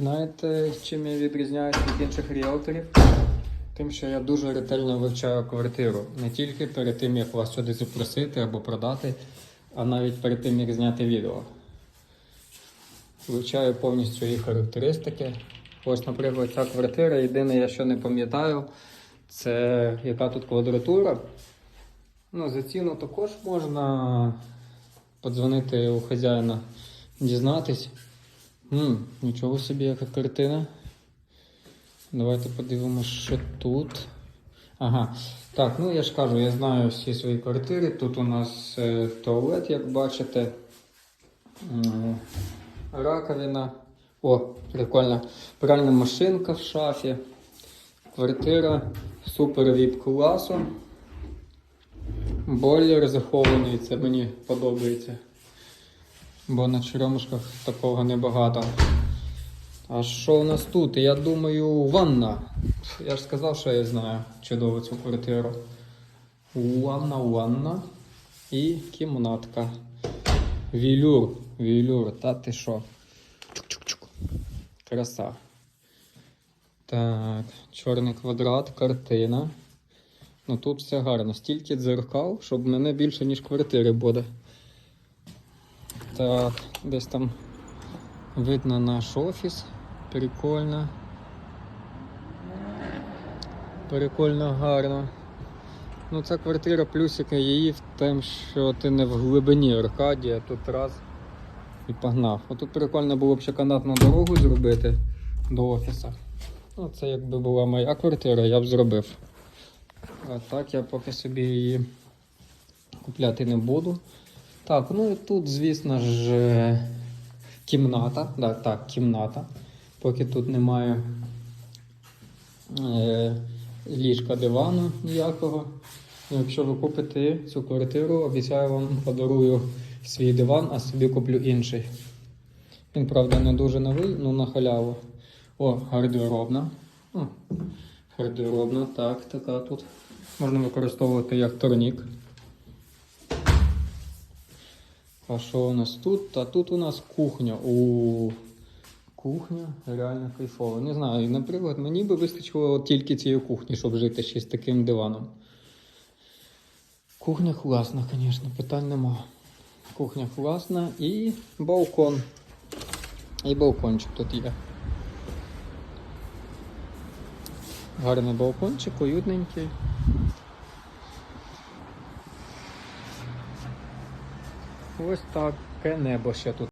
Знаєте, чим я відрізняюся від інших ріелторів? Тим, що я дуже ретельно вивчаю квартиру. Не тільки перед тим, як вас сюди запросити або продати, а навіть перед тим, як зняти відео. Вивчаю повністю її характеристики. Ось, наприклад, ця квартира, єдине, я що не пам'ятаю, це яка тут квадратура. Ну, за ціну також можна подзвонити у хазяїна, дізнатись. М, нічого собі, яка картина. Давайте подивимося, що тут. Ага. Так, ну я ж кажу, я знаю всі свої квартири. Тут у нас е, туалет, як бачите. М, Раковина. О, прикольно. Пральна машинка в шафі. Квартира супер віп класу. Бойлер захований, це мені подобається. Бо на черемушках такого небагато. А що у нас тут? Я думаю, ванна. Я ж сказав, що я знаю чудово цю квартиру. Ванна, ванна і кімнатка. Вілюр, вілюр, та ти що? Чук-чук-чук. Краса. Так, чорний квадрат, картина. Ну тут все гарно. Стільки дзеркал, щоб мене більше, ніж квартири буде. Так, десь там видно наш офіс. Прикольно. Прикольно гарно. Ну, ця квартира плюсика її в тим, що ти не в глибині Аркадія, тут раз і погнав. Отут прикольно було б ще канатну дорогу зробити до офісу. Ну, це якби була моя квартира, я б зробив. А так я поки собі її купляти не буду. Так, ну і тут, звісно ж, е, кімната. Да, так, кімната. Поки тут немає е, ліжка дивану ніякого. Ну, Якщо ви купите цю квартиру, обіцяю вам подарую свій диван, а собі куплю інший. Він, правда, не дуже новий, ну на халяву. О, гардеробна. О, гардеробна, так, така тут. Можна використовувати як турнік. А що у нас тут? А тут у нас кухня. У кухня реально кайфова. Не знаю, наприклад, мені би вистачило тільки цієї кухні, щоб жити ще з таким диваном. Кухня класна, звісно, питань нема. Кухня класна і балкон. І балкончик тут є. Гарний балкончик, уютненький. Ось таке небо ще тут.